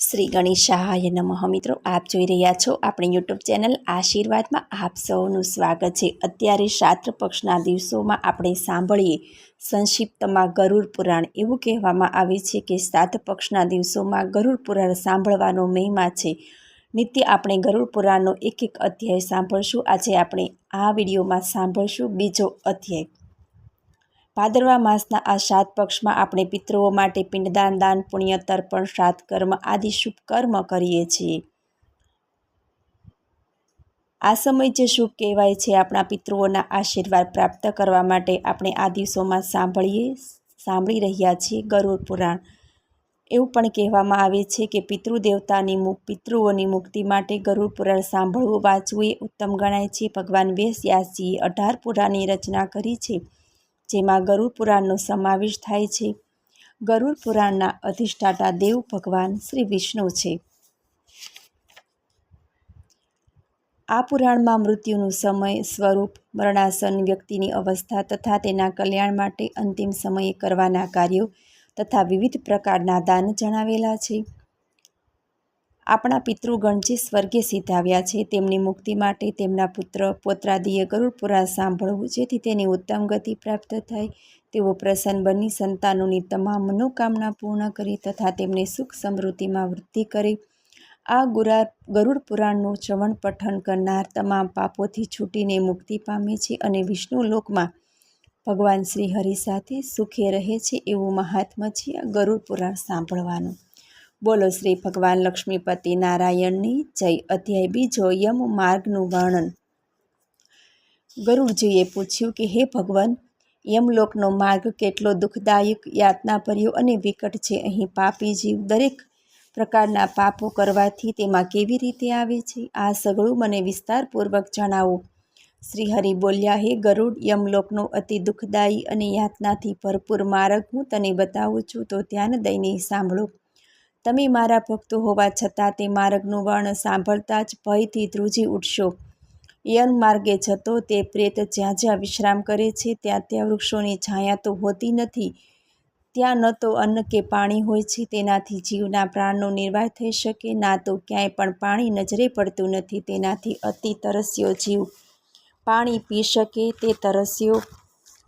શ્રી ગણેશ સહાય નમઃ. મિત્રો, આપ જોઈ રહ્યા છો આપણી યુટ્યુબ ચેનલ આશીર્વાદમાં આપ સૌનું સ્વાગત છે. અત્યારે શ્રાદ્ધ પક્ષના દિવસોમાં આપણે સાંભળીએ સંક્ષિપ્તમાં ગરુડ પુરાણ. એવું કહેવામાં આવે છે કે શ્રાદ્ધ પક્ષના દિવસોમાં ગરુડ પુરાણ સાંભળવાનો મહિમા છે. નિત્ય આપણે ગરુડ પુરાણનો એક એક અધ્યાય સાંભળશું. આજે આપણે આ વિડીયોમાં સાંભળશું બીજો અધ્યાય. ભાદરવા માસના આ સાત પક્ષમાં આપણે પિતૃઓ માટે પિંડદાન, દાન, પુણ્ય, તર્પણ, શ્રાદ્ધ, કર્મ આદિ શુભ કર્મ કરીએ છીએ. આ સમય જે શુભ કહેવાય છે, આપણા પિતૃઓના આશીર્વાદ પ્રાપ્ત કરવા માટે આપણે આ દિવસોમાં સાંભળીએ, સાંભળી રહ્યા છીએ ગરુડ પુરાણ. એવું પણ કહેવામાં આવે છે કે પિતૃદેવતાની પિતૃઓની મુક્તિ માટે ગરુડ પુરાણ સાંભળવું, વાંચવું એ ઉત્તમ ગણાય છે. ભગવાન વેશવ્યાસજીએ અઢાર પુરાણની રચના કરી છે. જેમાં ગરુડ પુરાણનો સમાવેશ થાય છે. ગરુડ પુરાણના અધિષ્ઠાતા દેવ ભગવાન શ્રી વિષ્ણુ છે. આ પુરાણમાં મૃત્યુનું સમય, સ્વરૂપ, મરણાસન વ્યક્તિની અવસ્થા તથા તેના કલ્યાણ માટે અંતિમ સમયે કરવાના કાર્યો તથા વિવિધ પ્રકારના દાન જણાવેલા છે. આપણા પિતૃગણ જે સ્વર્ગે સીધાવ્યા છે, તેમની મુક્તિ માટે તેમના પુત્ર પોત્રાદિએ ગરુડ પુરાણ સાંભળવું, જેથી તેની ઉત્તમ ગતિ પ્રાપ્ત થાય. તેઓ પ્રસન્ન બની, સંતાનોની તમામ મનોકામના પૂર્ણ કરી તથા તેમને સુખ સમૃદ્ધિમાં વૃદ્ધિ કરે. આ ગુરા ગરુડ પુરાણનું શ્રવણ પઠન કરનાર તમામ પાપોથી છૂટીને મુક્તિ પામે છે અને વિષ્ણુ લોકમાં ભગવાન શ્રી હરિ સાથે સુખે રહે છે એવું મહાત્મ છે ગરુડ પુરાણ સાંભળવાનું બોલો શ્રી ભગવાન લક્ષ્મીપતિ નારાયણની જય. અધ્યાય બીજો, યમ માર્ગનું વર્ણન. ગરુડજીએ પૂછ્યું કે, હે ભગવાન, યમલોકનો માર્ગ કેટલો દુઃખદાયક, યાતનાભર્યો અને વિકટ છે. અહીં પાપી જીવ દરેક પ્રકારના પાપો કરવાથી તેમાં કેવી રીતે આવે છે? આ સગળું મને વિસ્તારપૂર્વક જણાવો. શ્રીહરિ બોલ્યા, હે ગરુડ, યમલોકનો અતિ દુઃખદાયી અને યાતનાથી ભરપૂર માર્ગ હું તને બતાવું છું. તો ધ્યાન દઈને સાંભળો. તમે મારા ભક્તો હોવા છતાં તે માર્ગનું વર્ણ સાંભળતા જ ભયથી ધ્રુજી ઉઠશો. યન માર્ગે જતો તે પ્રેત જ્યાં જ્યાં વિશ્રામ કરે છે, ત્યાં ત્યાં વૃક્ષોની છાયા તો હોતી નથી. ત્યાં ન તો અન્ન કે પાણી હોય છે, તેનાથી જીવના પ્રાણનો નિર્વાહ થઈ શકે, ના તો ક્યાંય પણ પાણી નજરે પડતું નથી, તેનાથી અતિ તરસ્યો જીવ. પાણી પી શકે તે તરસ્યો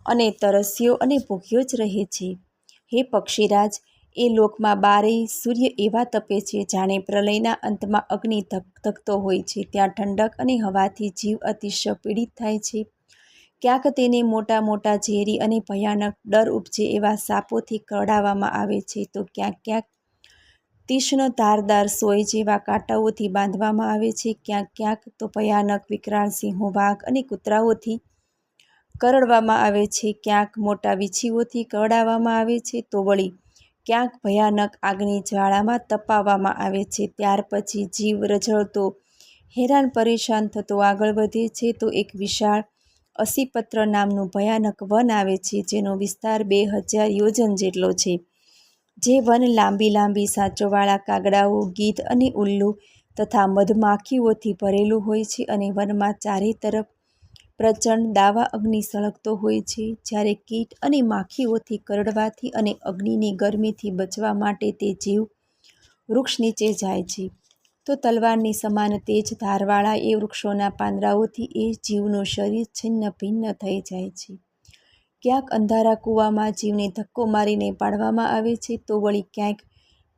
અને તરસ્યો અને ભૂખ્યો જ રહે છે. હે પક્ષીરાજ એ લોકમાં બારેય સૂર્ય એવા તપે છે જાણે પ્રલયના અંતમાં અગ્નિ ધકધકતો હોય છે. ત્યાં ઠંડક અને હવાથી જીવ અતિશય પીડિત થાય છે. ક્યાંક તેને મોટા મોટા ઝેરી અને ભયાનક ડર ઉપજે એવા સાપોથી કરડાવવામાં આવે છે. તો ક્યાંક ક્યાંક તીક્ષ્ણ ધારદાર સોય જેવા કાંટાઓથી બાંધવામાં આવે છે. ક્યાંક ક્યાંક તો ભયાનક વિકરાળ સિંહો, વાઘ અને કૂતરાઓથી કરડવામાં આવે છે. ક્યાંક મોટા વીછીઓથી કરડાવવામાં આવે છે. તો વળી ક્યાંક ભયાનક આગની જ્વાળામાં તપાવવામાં આવે છે. ત્યાર પછી જીવ રઝળતો હેરાન પરેશાન થતો આગળ વધે છે તો એક વિશાળ અસીપત્ર નામનું ભયાનક વન આવે છે, જેનો વિસ્તાર બે હજાર યોજન જેટલો છે. જે વન લાંબી લાંબી સાંચોવાળા કાગડાઓ, ગીધ અને ઉલ્લુ તથા મધમાખીઓથી ભરેલું હોય છે અને વનમાં ચારે તરફ પ્રચંડ દાવા અગ્નિ સળગતો હોય છે. જ્યારે કીટ અને માખીઓથી કરડવાથી અને અગ્નિની ગરમીથી બચવા માટે તે જીવ વૃક્ષ નીચે જાય છે. તો તલવારની સમાન તેજ ધારવાળા એ વૃક્ષોના પાંદડાઓથી એ જીવનું શરીર છિન્ન ભિન્ન થઈ જાય છે. ક્યાંક અંધારા કૂવામાં જીવને ધક્કો મારીને પાડવામાં આવે છે, તો વળી ક્યાંક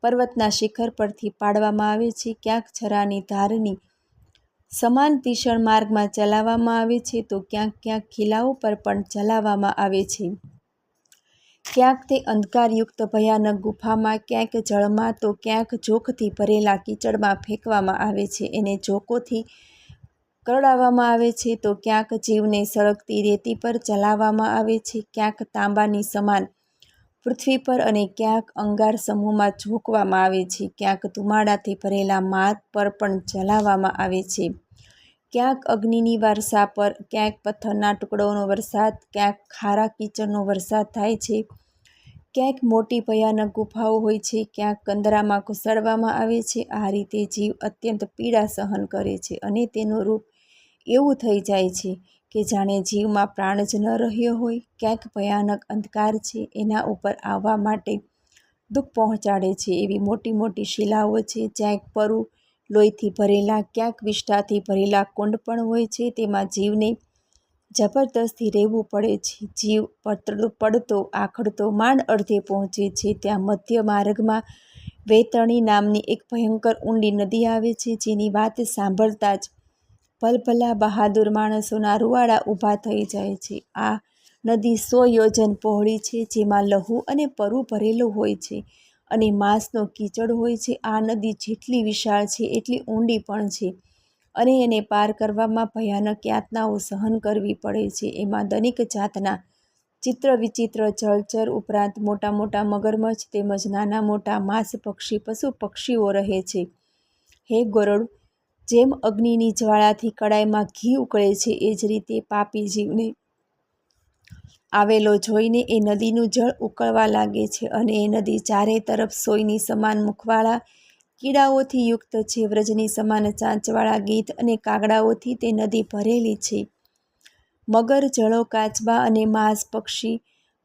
પર્વતના શિખર પરથી પાડવામાં આવે છે. ક્યાંક છરાની ધારની સમાન તીક્ષણ માર્ગમાં ચલાવવામાં આવે છે તો ક્યાંક ક્યાંક ખીલાઓ પર પણ ચલાવવામાં આવે છે. ક્યાંક તે અંધકારયુક્ત, ભયાનક ગુફામાં, ક્યાંક જળમાં તો ક્યાંક જોખથી ભરેલા કીચડમાં ફેંકવામાં આવે છે. એને જોકોથી કરડાવવામાં આવે છે તો ક્યાંક જીવને સળગતી રેતી પર ચલાવવામાં આવે છે, ક્યાંક તાંબાની સમાન પૃથ્વી પર અને ક્યાંક અંગાર સમૂહમાં ઝોકવામાં આવે છે, ક્યાંક ધુમાડાથી ભરેલા માર્ગ પર પણ ચલાવવામાં આવે છે. ક્યાંક અગ્નિની વારસા પર, ક્યાંક પથ્થરના ટુકડાઓનો વરસાદ, ક્યાંક ખારા કીચડનો વરસાદ થાય છે. ક્યાંક મોટી ભયાનક ગુફાઓ હોય છે, ક્યાંક કંદરામાં ઘુસાડવામાં આવે છે. આ રીતે જીવ અત્યંત પીડા સહન કરે છે અને તેનું રૂપ એવું થઈ જાય છે કે જાણે જીવમાં પ્રાણ જ ન રહ્યો હોય. ક્યાંક ભયાનક અંધકાર છે, એના ઉપર આવવા માટે દુઃખ પહોંચાડે છે એવી મોટી મોટી શિલાઓ છે. જ્યાં એક પરું લોહીથી ભરેલા, ક્યાંક વિષ્ઠાથી ભરેલા કુંડ પણ હોય છે. તેમાં જીવને જબરદસ્તી રહેવું પડે છે. જીવ પડતો, આખડતો માંડ અડધે પહોંચે છે. ત્યાં મધ્ય માર્ગમાં વેતણી નામની એક ભયંકર ઊંડી નદી આવે છે, જેની વાત સાંભળતા જ ભલભલા બહાદુર માણસોના રૂવાડા ઊભા થઈ જાય છે. આ નદી સો યોજન પહોળી છે, જેમાં લહુ અને પરુ ભરેલું હોય છે. અને માંસનો કીચડ હોય છે. આ નદી જેટલી વિશાળ છે, એટલી ઊંડી પણ છે અને એને પાર કરવામાં ભયાનક યાતનાઓ સહન કરવી પડે છે. એમાં દરેક જાતના ચિત્ર વિચિત્ર જળચર ઉપરાંત મોટા મોટા મગરમચ્છ તેમજ નાના મોટા માંસ પક્ષી પશુ પક્ષીઓ રહે છે. હે ગોરડ, જેમ અગ્નિની જ્વાળાથી કડાઈમાં ઘી ઉકળે છે, એ જ રીતે પાપી જીવને આવેલો જોઈને એ નદીનું જળ ઉકળવા લાગે છે અને એ નદી ચારે તરફ સોયની સમાન મુખવાળા કીડાઓથી યુક્ત છે. વ્રજની સમાન ચાંચવાળા ગીત અને કાગડાઓથી તે નદી ભરેલી છે. મગર, જળો, કાચબા અને માંસ, પક્ષી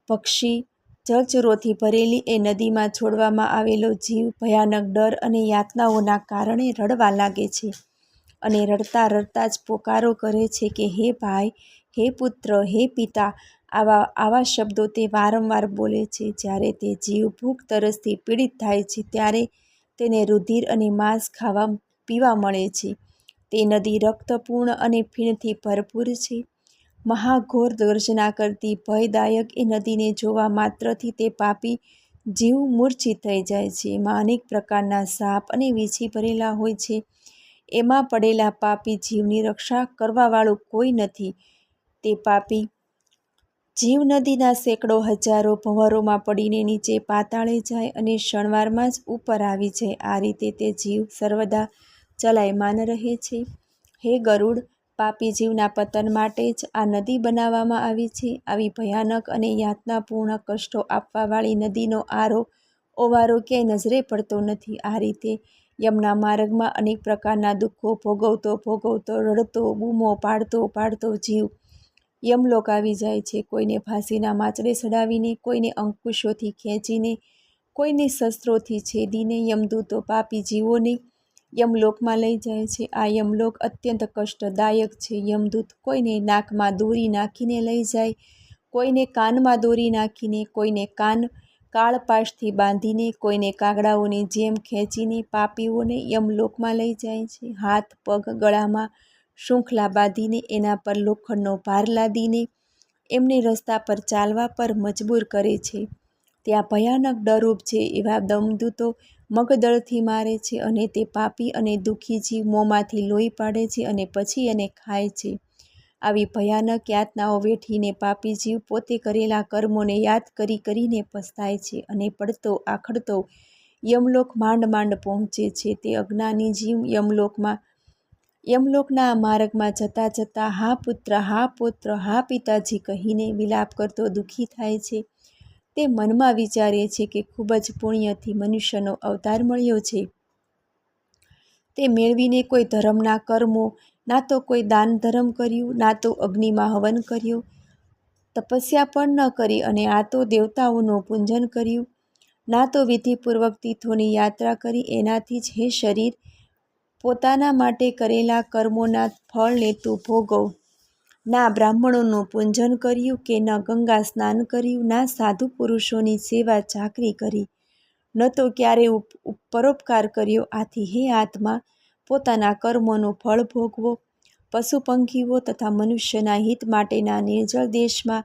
પક્ષી, જળચરોથી ભરેલી એ નદીમાં છોડવામાં આવેલો જીવ ભયાનક ડર અને યાતનાઓના કારણે રડવા લાગે છે અને રડતા રડતા જ પોકારો કરે છે કે, હે ભાઈ, હે પુત્ર, હે પિતા આવા આવા શબ્દો તે વારંવાર બોલે છે. જ્યારે તે જીવ ભૂખ તરસથી પીડિત થાય છે, ત્યારે તેને રુધિર અને માંસ ખાવા, પીવા મળે છે. તે નદી રક્તપૂર્ણ અને ફીણથી ભરપૂર છે. મહાઘોર ગર્જના કરતી ભયદાયક એ નદીને જોવા માત્રથી તે પાપી જીવ મૂર્છિત થઈ જાય છે. એમાં અનેક પ્રકારના સાપ અને વીછી ભરેલા હોય છે. એમાં પડેલા પાપી જીવની રક્ષા કરવાવાળું કોઈ નથી. તે પાપી જીવ નદીના સેંકડો હજારો ભંવરોમાં પડીને નીચે પાતાળે જાય અને શણવારમાં જ ઉપર આવી જાય. આ રીતે તે જીવ સર્વદા ચલાયમાન રહે છે. હે ગરુડ, પાપી જીવના પતન માટે જ આ નદી બનાવવામાં આવી છે. આવી ભયાનક અને યાતનાપૂર્ણ કષ્ટો આપવાવાળી નદીનો આરો, ઓવારો ક્યાંય નજરે પડતો નથી. આ રીતે યમના માર્ગમાં અનેક પ્રકારના દુઃખો ભોગવતો ભોગવતો, રડતો, બૂમો પાડતો પાડતો જીવ યમલોક આવી જાય છે. કોઈને ફાંસીના માચડે ચડાવીને કોઈને અંકુશોથી ખેંચીને, કોઈને શસ્ત્રોથી છેદીને, યમદૂતો પાપી જીવોને યમલોકમાં લઈ જાય છે. આ યમલોક અત્યંત કષ્ટદાયક છે. યમદૂત કોઈને નાકમાં દોરી નાખીને લઈ જાય, કોઈને કાનમાં દોરી નાખીને, કોઈને કાન કાળપાશથી બાંધીને, કોઈને કાગડાઓની જેમ ખેંચીને પાપીઓને યમલોકમાં લઈ જાય છે. હાથ, પગ, ગળામાં શૃંખલા બાંધીને એના પર લોખંડનો ભાર લાદીને એમને રસ્તા પર ચાલવા પર મજબૂર કરે છે. ત્યાં ભયાનક ડરૂપ છે એવા દમદૂતો મગદળથી મારે છે અને તે પાપી અને દુઃખી જીવ મોંમાંથી લોહી પાડે છે અને પછી એને ખાય છે. આવી ભયાનક યાતનાઓ વેઠીને પાપી જીવ પોતે કરેલા કર્મોને યાદ કરી કરીને પસ્તાય છે અને પડતો આખડતો યમલોક માંડ માંડ પહોંચે છે. તે અજ્ઞાની જીવ યમલોકમાં યમલોકના માર્ગમાં જતાં જતાં હા પુત્ર હા પુત્ર, હા પિતાજી કહીને વિલાપ કરતો દુઃખી થાય છે. તે મનમાં વિચારે છે કે ખૂબ જ પુણ્યથી મનુષ્યનો અવતાર મળ્યો છે. તે મેળવીને કોઈ ધર્મના કર્મો, ના તો કોઈ દાન ધર્મ કર્યું, ના તો અગ્નિમાં હવન કર્યું. તપસ્યા પણ ન કરી અને આ તો દેવતાઓનું પૂંજન કર્યું. ના તો વિધિપૂર્વક તીર્થોની યાત્રા કરી, એનાથી જ હે શરીર પોતાના માટે કરેલા કર્મોના ફળને તું ભોગવ. ના બ્રાહ્મણોનું પૂંજન કર્યું કે ન ગંગા સ્નાન કર્યું, ના સાધુ પુરુષોની સેવા ચાકરી કરી. ન તો ક્યારે પરોપકાર કર્યો. આથી હે આત્મા, પોતાના કર્મોનું ફળ ભોગવો. પશુ પંખીઓ તથા મનુષ્યના હિત માટેના નિર્જળ દેશમાં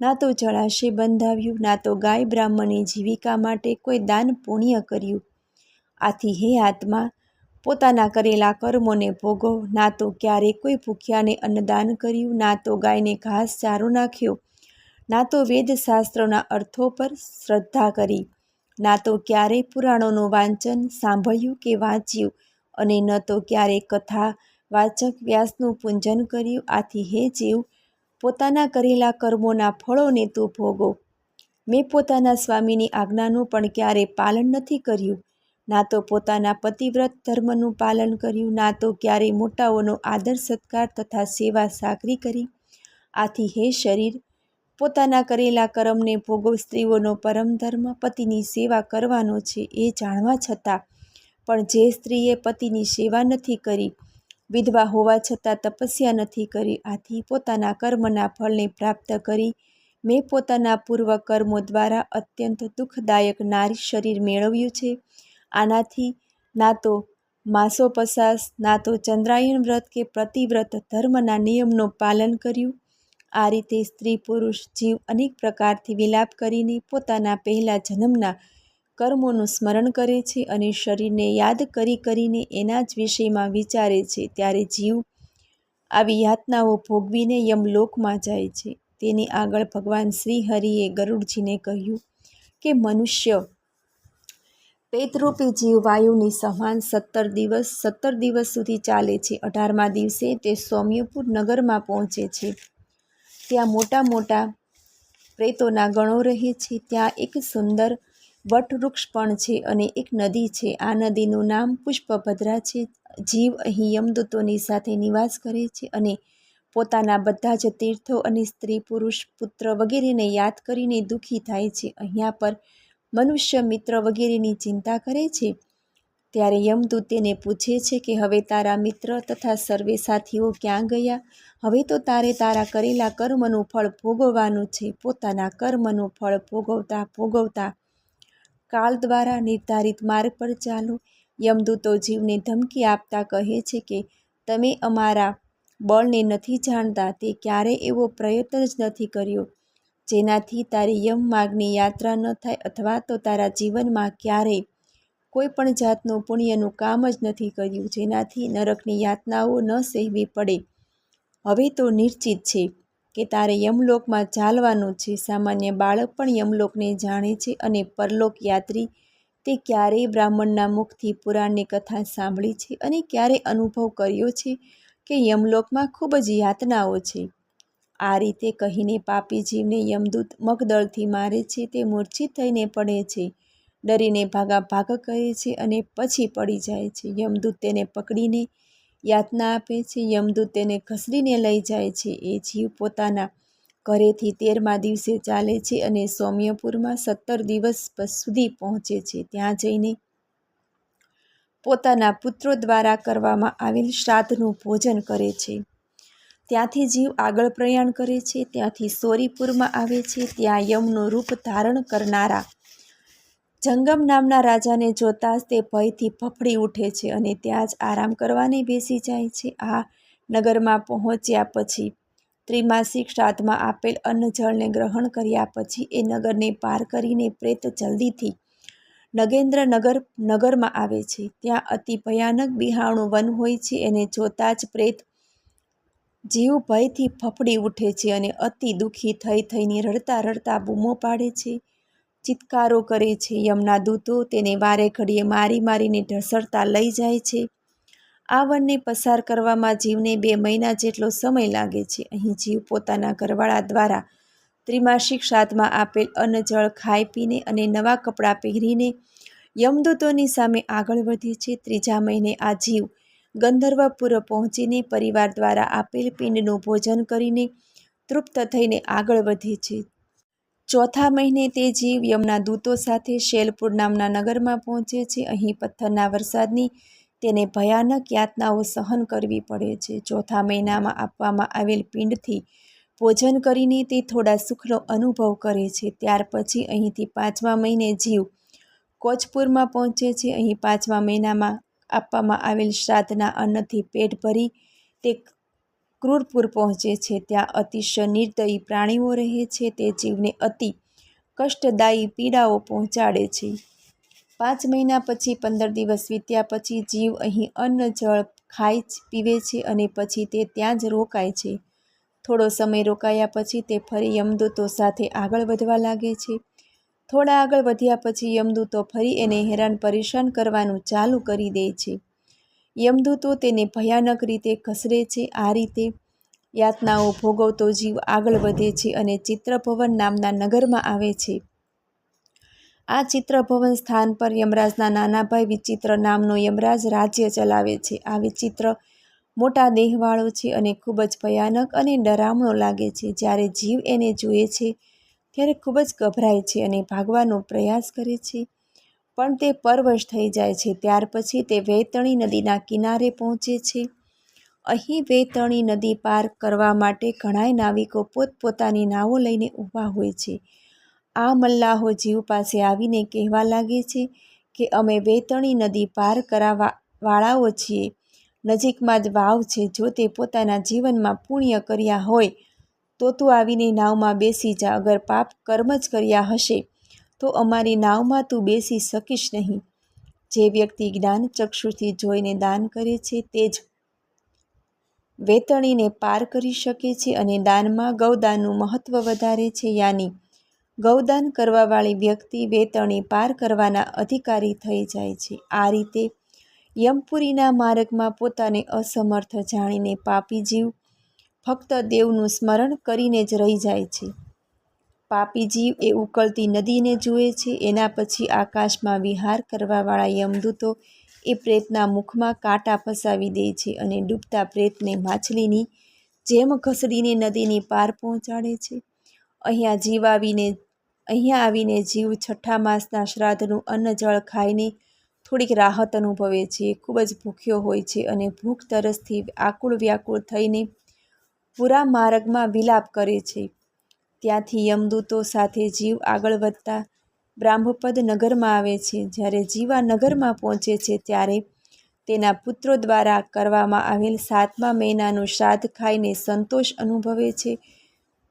ના તો જળાશય બંધાવ્યું, ના તો ગાય બ્રાહ્મણની જીવિકા માટે કોઈ દાન પુણ્ય કર્યું. આથી હે આત્મા પોતાના કરેલા કર્મોને ભોગો. ના તો ક્યારે કોઈ ભૂખ્યાને અન્નદાન કર્યું, ના તો ગાયને ઘાસ ચારો નાખ્યો, ના તો વેદશાસ્ત્રોના અર્થો પર શ્રદ્ધા કરી, ના તો ક્યારેય પુરાણોનું વાંચન સાંભળ્યું કે વાંચ્યું, અને ન તો ક્યારેય કથા વાચક વ્યાસનું પૂજન કર્યું. આથી હે જીવ, પોતાના કરેલા કર્મોના ફળોને તું ભોગો. મેં પોતાના સ્વામીની આજ્ઞાનું પણ ક્યારેય પાલન નથી કર્યું. ના તો પોતાના પતિવ્રત ધર્મનું પાલન કર્યું, ના તો ક્યારેય મોટાઓનો આદર સત્કાર તથા સેવા સાકરી કરી. આથી હે શરીર, પોતાના કરેલા કર્મને ભોગવ સ્ત્રીઓનો પરમ ધર્મ પતિની સેવા કરવાનો છે એ જાણવા છતાં. પણ જે સ્ત્રીએ પતિની સેવા નથી કરી, વિધવા હોવા છતાં તપસ્યા નથી કરી, આથી પોતાના કર્મના ફળને પ્રાપ્ત કરી મેં પોતાના પૂર્વ કર્મો દ્વારા અત્યંત દુઃખદાયક નારી શરીર મેળવ્યું છે. આનાથી ના તો માસોપસાસ, ના તો ચંદ્રાયણ વ્રત કે પ્રતિવ્રત ધર્મના નિયમનું પાલન કર્યું. આ રીતે સ્ત્રી, પુરુષ, જીવ અનેક પ્રકારથી વિલાપ કરીને પોતાના પહેલા જન્મના કર્મોનું સ્મરણ કરે છે અને શરીરને યાદ કરી કરીને એના જ વિષયમાં વિચારે છે ત્યારે જીવ આવી યાતનાઓ ભોગવીને યમલોકમાં જાય છે. તેની આગળ ભગવાન શ્રી હરિએ ગરુડજીને કહ્યું કે, મનુષ્ય પેતરૂપી જીવ વાયુની સમાન સત્તર દિવસ સત્તર દિવસ સુધી ચાલે છે. અઢારમા દિવસે તે સૌમ્યપુર નગરમાં પહોંચે છે. ત્યાં મોટા મોટા પ્રેતોના ગણો રહે છે. ત્યાં એક સુંદર વટવૃક્ષ પણ છે અને એક નદી છે. આ નદીનું નામ પુષ્પભદ્રા છે. જીવ અહીં યમદૂતોની સાથે નિવાસ કરે છે અને પોતાના બધા જ તીર્થો અને સ્ત્રી પુરુષ પુત્ર વગેરેને યાદ કરીને દુઃખી થાય છે. અહીંયા પર મનુષ્ય મિત્ર વગેરેની ચિંતા કરે છે? ત્યારે યમદૂત તેને પૂછે છે કે, હવે તારા મિત્ર તથા સર્વે સાથીઓ ક્યાં ગયા? હવે તો તારે તારા કરેલા કર્મનું ફળ ભોગવવાનું છે. પોતાના કર્મનું ફળ ભોગવતા ભોગવતા કાળ દ્વારા નિર્ધારિત માર્ગ પર ચાલો. યમદૂતો જીવને ધમકી આપતા કહે છે કે, તમે અમારા બળને નથી જાણતા. તે ક્યારેય એવો પ્રયત્ન જ નથી કર્યો. જેનાથી તારી યમ માર્ગની યાત્રા ન થાય અથવા તો તારા જીવનમાં ક્યારેય કોઈ પણ જાતનું પુણ્યનું કામ જ નથી કર્યું, જેનાથી નરકની યાતનાઓ ન સહેવી પડે. હવે તો નિશ્ચિત છે કે તારે યમલોકમાં ચાલવાનું છે. સામાન્ય બાળક પણ યમલોકને જાણે છે અને પરલોક યાત્રી તે ક્યારેય બ્રાહ્મણના મુખથી પુરાણની કથા સાંભળી છે અને ક્યારે અનુભવ કર્યો છે કે યમલોકમાં ખૂબ જ યાતનાઓ છે. આ રીતે કહીને પાપી જીવને યમદૂત મગદળથી મારે છે તે મૂર્છિત થઈને પડે છે. ડરીને ભાગા ભાગ કરે છે અને પછી પડી જાય છે. યમદૂત તેને પકડીને યાતના આપે છે. યમદૂત તેને ઘસડીને લઈ જાય છે. એ જીવ પોતાના ઘરેથી તેરમા દિવસે ચાલે છે અને સૌમ્યપુરમાં સત્તર દિવસ સુધી પહોંચે છે. ત્યાં જઈને પોતાના પુત્રો દ્વારા કરવામાં આવેલ શ્રાદ્ધનું ભોજન કરે છે. ત્યાંથી જીવ આગળ પ્રયાણ કરે છે, ત્યાંથી સોરીપુરમાં આવે છે, ત્યાં યમનું રૂપ ધારણ કરનારા જંગમ નામના રાજાને જોતાં જ તે ભયથી ફફડી ઉઠે છે અને ત્યાં જ આરામ કરવાને બેસી જાય છે. આ નગરમાં પહોંચ્યા પછી ત્રિમાસિક શ્રાદ્ધમાં આપેલ અન્ન જળને ગ્રહણ કર્યા પછી એ નગરને પાર કરીને પ્રેત જલ્દીથી નગેન્દ્ર નગર નગરમાં આવે છે. ત્યાં અતિ ભયાનક બિહાણું વન હોય છે, એને જોતાં જ પ્રેત જીવ ભયથી ફફડી ઉઠે છે અને અતિ દુઃખી થઈ થઈને રડતા રડતા બૂમો પાડે છે. ચિત્કારો કરે છે. યમના દૂતો તેને વારે ઘડીએ મારી મારીને ઢસડતા લઈ જાય છે. આ વનને પસાર કરવામાં જીવને બે મહિના જેટલો સમય લાગે છે. અહીં જીવ પોતાના ઘરવાળા દ્વારા ત્રિમાસિક શ્રાદ્ધમાં આપેલ અન્ન જળ ખાઈ પીને અને નવા કપડાં પહેરીને યમદૂતોની સામે આગળ વધે છે. ત્રીજા મહિને આ જીવ ગંધર્વપુર પહોંચીને પરિવાર દ્વારા આપેલ પિંડનું ભોજન કરીને તૃપ્ત થઈને આગળ વધે છે. ચોથા મહિને તે જીવ યમના દૂતો સાથે શેલપુર નામના નગરમાં પહોંચે છે. અહીં પથ્થરના વરસાદની તેને ભયાનક યાતનાઓ સહન કરવી પડે છે. ચોથા મહિનામાં આપવામાં આવેલ પિંડથી ભોજન કરીને તે થોડા સુખનો અનુભવ કરે છે. ત્યાર પછી અહીંથી પાંચમા મહિને જીવ કોચપુરમાં પહોંચે છે. અહીં પાંચમા મહિનામાં આપવામાં આવેલ શ્રાદ્ધના અન્નથી પેટ ભરી તે ક્રૂરપુર પહોંચે છે. ત્યાં અતિશય નિર્દયી પ્રાણીઓ રહે છે. તે જીવને અતિ કષ્ટદાયી પીડાઓ પહોંચાડે છે. પાંચ મહિના પછી, પંદર દિવસ વીત્યા પછી જીવ અહીં અન્ન, જળ ખાય પીવે છે અને પછી તે ત્યાં જ રોકાય છે. થોડો સમય રોકાયા પછી તે ફરી યમદૂતો સાથે આગળ વધવા લાગે છે. થોડા આગળ વધ્યા પછી યમદૂતો ફરી એને હેરાન પરેશાન કરવાનું ચાલુ કરી દે છે. યમદૂતો તેને ભયાનક રીતે ઘસરે છે. આ રીતે યાતનાઓ ભોગવતો જીવ આગળ વધે છે અને ચિત્રભવન નામના નગરમાં આવે છે. આ ચિત્રભવન સ્થાન પર યમરાજના નાના ભાઈ વિચિત્ર નામનો યમરાજ રાજ્ય ચલાવે છે. આ વિચિત્ર મોટા દેહવાળો છે અને ખૂબ જ ભયાનક અને ડરામણો લાગે છે. જ્યારે જીવ એને જુએ છે ત્યારે ખૂબ જ ગભરાય છે અને ભાગવાનો પ્રયાસ કરે છે. પણ તે પરવશ થઈ જાય છે. ત્યાર પછી તે વેતણી નદીના કિનારે પહોંચે છે. અહીં વેતણી નદી પાર કરવા માટે ઘણાય નાવિકો પોતપોતાની નાવો લઈને ઊભા હોય છે. આ મલ્લાહો જીવ પાસે આવીને કહેવા લાગે છે કે, અમે વેતણી નદી પાર કરાવવા વાળાઓ છીએ. નજીકમાં જ વાવ છે. જો તે પોતાના જીવનમાં પુણ્ય કર્યા હોય તો તું આવીને નાવમાં બેસી જા, અગર પાપ કર્મ જ કર્યા હશે, તો અમારી નાવમાં તું બેસી શકીશ નહીં. જે વ્યક્તિ જ્ઞાન ચક્ષુથી જોઈને દાન કરે છે, તે જ વેતણીને પાર કરી શકે છે અને દાનમાં ગૌદાનનું મહત્ત્વ વધારે છે. યાની, ગૌદાન કરવાવાળી વ્યક્તિ વેતણી પાર કરવાના અધિકારી થઈ જાય છે. આ રીતે યમપુરીના માર્ગમાં પોતાને અસમર્થ જાણીને પાપી જીવ ફક્ત દેવનું સ્મરણ કરીને જ રહી જાય છે. પાપી જીવ એ ઉકળતી નદીને જુએ છે. એના પછી આકાશમાં વિહાર કરવાવાળા યમદૂતો એ પ્રેતના મુખમાં કાંટા ફસાવી દે છે અને ડૂબતા પ્રેતને માછલીની જેમ ઘસડીને નદીની પાર પહોંચાડે છે. અહીંયા જીવ આવીને અહીંયા આવીને જીવ છઠ્ઠા માસના શ્રાદ્ધનું અન્ન જળ ખાઈને થોડીક રાહત અનુભવે છે. ખૂબ જ ભૂખ્યો હોય છે અને ભૂખ તરસથી આકુળ વ્યાકુળ થઈને પૂરા માર્ગમાં વિલાપ કરે છે. ત્યાંથી યમદૂતો સાથે જીવ આગળ વધતા બ્રાહ્મપદ નગરમાં આવે છે. જ્યારે જીવા નગરમાં પહોંચે છે, ત્યારે તેના પુત્રો દ્વારા કરવામાં આવેલ સાતમા મહિનાનું શ્રાદ્ધ ખાઈને સંતોષ અનુભવે છે.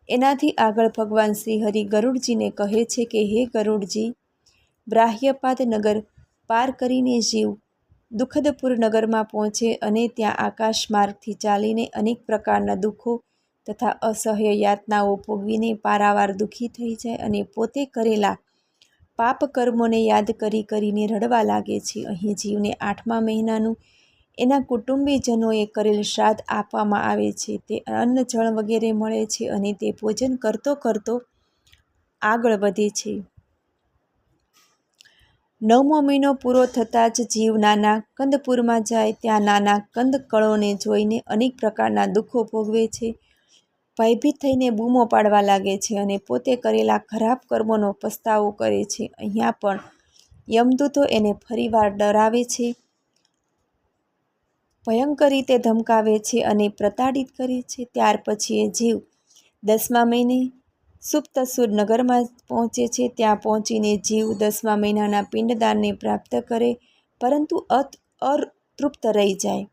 એનાથી આગળ ભગવાન શ્રી હરિ ગરુડજીને કહે છે કે, હે ગરુડજી, બ્રાહ્યપાદ નગર પાર કરીને જીવ. દુઃખદપુર નગરમાં પહોંચે અને ત્યાં આકાશ માર્ગથી ચાલીને અનેક પ્રકારના દુઃખો તથા અસહ્ય યાતનાઓ ભોગવીને પારાવાર દુઃખી થઈ જાય અને પોતે કરેલા પાપ કર્મોને યાદ કરી કરીને રડવા લાગે છે. અહીં જીવને આઠમા મહિનાનું એના કુટુંબીજનોએ કરેલ શ્રાદ્ધ આપવામાં આવે છે. તે અન્ન, જળ વગેરે મળે છે અને તે ભોજન કરતો કરતો આગળ વધે છે. નવમો મહિનો પૂરો થતાં જ જીવ નાના કંદપુરમાં જાય, ત્યાં નાના કંદ કળોને જોઈને અનેક પ્રકારના દુઃખો ભોગવે છે. ભયભીત થઈને બૂમો પાડવા લાગે છે અને પોતે કરેલા ખરાબ કર્મોનો પસ્તાવો કરે છે. અહીંયા પણ યમદૂતો એને ફરીવાર ડરાવે છે, ભયંકર રીતે ધમકાવે છે અને પ્રતાડિત કરે છે. ત્યાર પછી એ જીવ દસમા મહિને સુપ્તસુર નગરમાં પહોંચે છે. ત્યાં પહોંચીને જીવ દસમા મહિનાના પિંડદાનને પ્રાપ્ત કરે, પરંતુ અત અતૃપ્ત રહી જાય.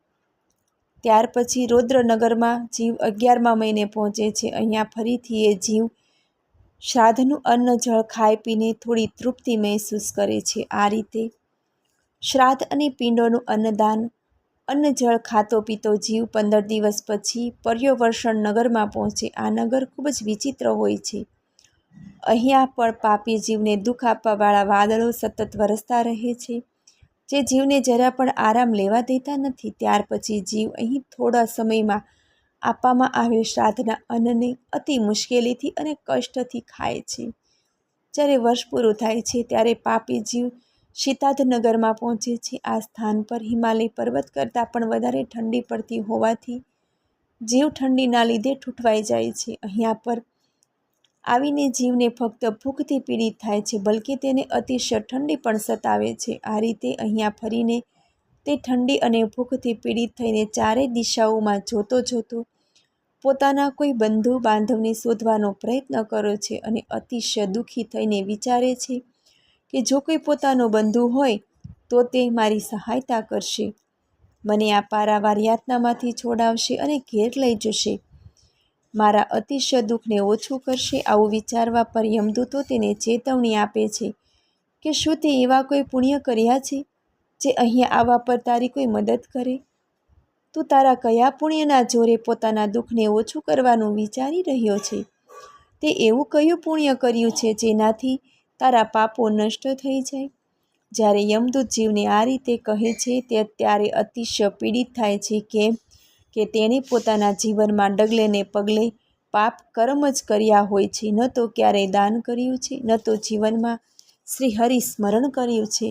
ત્યાર પછી રૌદ્રનગરમાં જીવ અગિયારમા મહિને પહોંચે છે. અહીંયા ફરીથી એ જીવ શ્રાદ્ધનું અન્ન જળ ખાઈ પીને થોડી તૃપ્તિ મહેસૂસ કરે છે. આ રીતે શ્રાદ્ધ અને પિંડોનું અન્નદાન અન્ન જળ, ખાતો પીતો જીવ પંદર દિવસ પછી પર્યવર્ષણ નગરમાં પહોંચે. આ નગર ખૂબ જ વિચિત્ર હોય છે. અહીંયા પણ પાપી જીવને દુઃખ આપવાવાળા વાદળો સતત વરસતા રહે છે. જે જીવને જરા પણ આરામ લેવા દેતા નથી, ત્યાર પછી જીવ અહીં થોડા સમયમાં આપવામાં આવેલ શ્રાદ્ધના અન્નને અતિ મુશ્કેલીથી અને કષ્ટથી ખાય છે. જ્યારે વર્ષ પૂરું થાય છે, ત્યારે પાપી જીવ શીતાધનગરમાં પહોંચે છે. આ સ્થાન પર હિમાલય પર્વત કરતાં પણ વધારે ઠંડી પડતી હોવાથી જીવ ઠંડીના લીધે ઠૂંઠવાઈ જાય છે. અહીંયા પર આવીને જીવને ફક્ત ભૂખથી પીડિત થાય છે, બલકે તેને અતિશય ઠંડી પણ સતાવે છે. આ રીતે અહીંયા ફરીને તે ઠંડી અને ભૂખથી પીડિત થઈને ચારે દિશાઓમાં જોતો જોતો પોતાના કોઈ બંધુ બાંધવને શોધવાનો પ્રયત્ન કરે છે અને અતિશય દુઃખી થઈને વિચારે છે કે જો કોઈ પોતાનો બંધુ હોય, તો તે મારી સહાયતા કરશે. મને આ પારાવાર યાતનામાંથી છોડાવશે અને ઘેર લઈ જશે. મારા અતિશય દુઃખને ઓછું કરશે આવું વિચારવા પર યમદૂતો તેને ચેતવણી આપે છે કે શું તે એવા કોઈ પુણ્ય કર્યા છે, જે અહીંયા આવવા પર તારી કોઈ મદદ કરે? તું તારા કયા પુણ્યના જોરે પોતાના દુઃખને ઓછું કરવાનું વિચારી રહ્યો છે? તે એવું કયું પુણ્ય કર્યું છે જેનાથી તારા પાપો નષ્ટ થઈ જાય. જ્યારે યમદૂત જીવને આ રીતે કહે છે તે ત્યારે અતિશય પીડિત થાય છે કેમ કે તેણે પોતાના જીવનમાં ડગલે ને પગલે પાપ કર્મ જ કર્યા હોય છે. ન તો ક્યારેય દાન કર્યું છે, ન તો જીવનમાં શ્રી હરિ સ્મરણ કર્યું છે.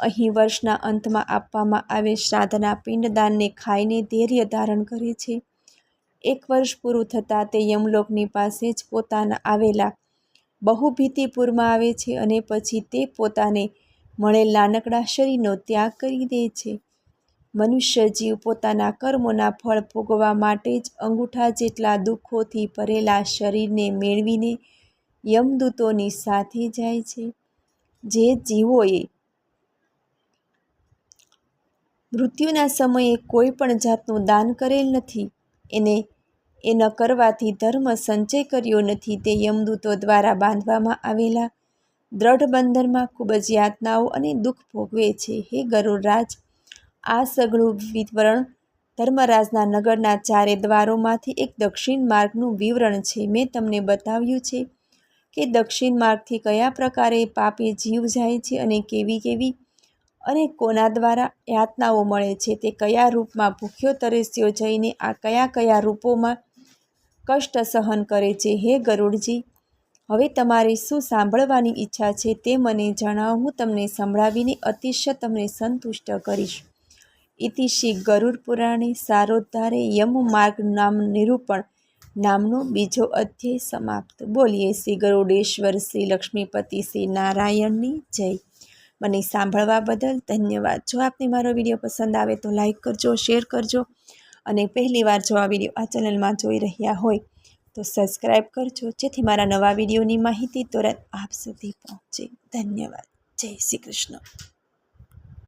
અહીં વર્ષના અંતમાં આપવામાં આવે શ્રાદ્ધના પિંડદાનને ખાઈને ધૈર્ય ધારણ કરે છે. એક વર્ષ પૂરું થતાં તે યમલોકની પાસે જ પોતાના આવેલા બહુભીતિપુરમાં આવે છે અને પછી તે પોતાને મળેલ નાનકડા શરીરનો ત્યાગ કરી દે છે. મનુષ્ય જીવ પોતાના કર્મોના ફળ ભોગવવા માટે જ અંગૂઠા જેટલા દુઃખોથી ભરેલા શરીરને મેળવીને યમદૂતોની સાથે જાય છે. જે જીવોએ મૃત્યુના સમયે કોઈ પણ જાતનું દાન કરેલ નથી, એને એ ન કરવાથી ધર્મ સંચય કર્યો નથી તે યમદૂતો દ્વારા બાંધવામાં આવેલા. દ્રઢ બંધનમાં ખૂબ જ યાતનાઓ અને દુઃખ ભોગવે છે. હે ગરુડરાજ આ સઘળું વિવરણ ધર્મરાજના નગરના ચારે દ્વારોમાંથી એક દક્ષિણ માર્ગનું વિવરણ છે. મેં તમને બતાવ્યું છે કે દક્ષિણ માર્ગથી કયા પ્રકારે પાપે જીવ જાય છે અને કેવી કેવી અને કોના દ્વારા યાતનાઓ મળે છે, તે કયા રૂપમાં ભૂખ્યો તરસ્યો જઈને આ કયા કયા રૂપોમાં કષ્ટ સહન કરે છે. હે ગરુડજી, હવે તમારે શું સાંભળવાની ઈચ્છા છે તે મને જણાવો. હું તમને સંભળાવીને અતિશય તમને સંતુષ્ટ કરીશ. ઇતિ શ્રી ગરુડ પુરાણે સારોદ્ધારે યમ માર્ગ નામ નિરૂપણ નામનો બીજો અધ્યાય સમાપ્ત. બોલીએ શ્રી ગરુડેશ્વર શ્રી લક્ષ્મીપતિ શ્રી નારાયણની જય. મને સાંભળવા બદલ ધન્યવાદ. જો આપને મારો વીડિયો પસંદ આવે તો લાઈક કરજો, શેર કરજો. અને પહેલીવાર જો આ વીડિયો આ ચેનલમાં જોઈ રહ્યા હોય, તો સબસ્ક્રાઈબ કરજો. જેથી મારા નવા વિડીયોની માહિતી તુરંત આપ સુધી પહોંચે. ધન્યવાદ. જય શ્રી કૃષ્ણ.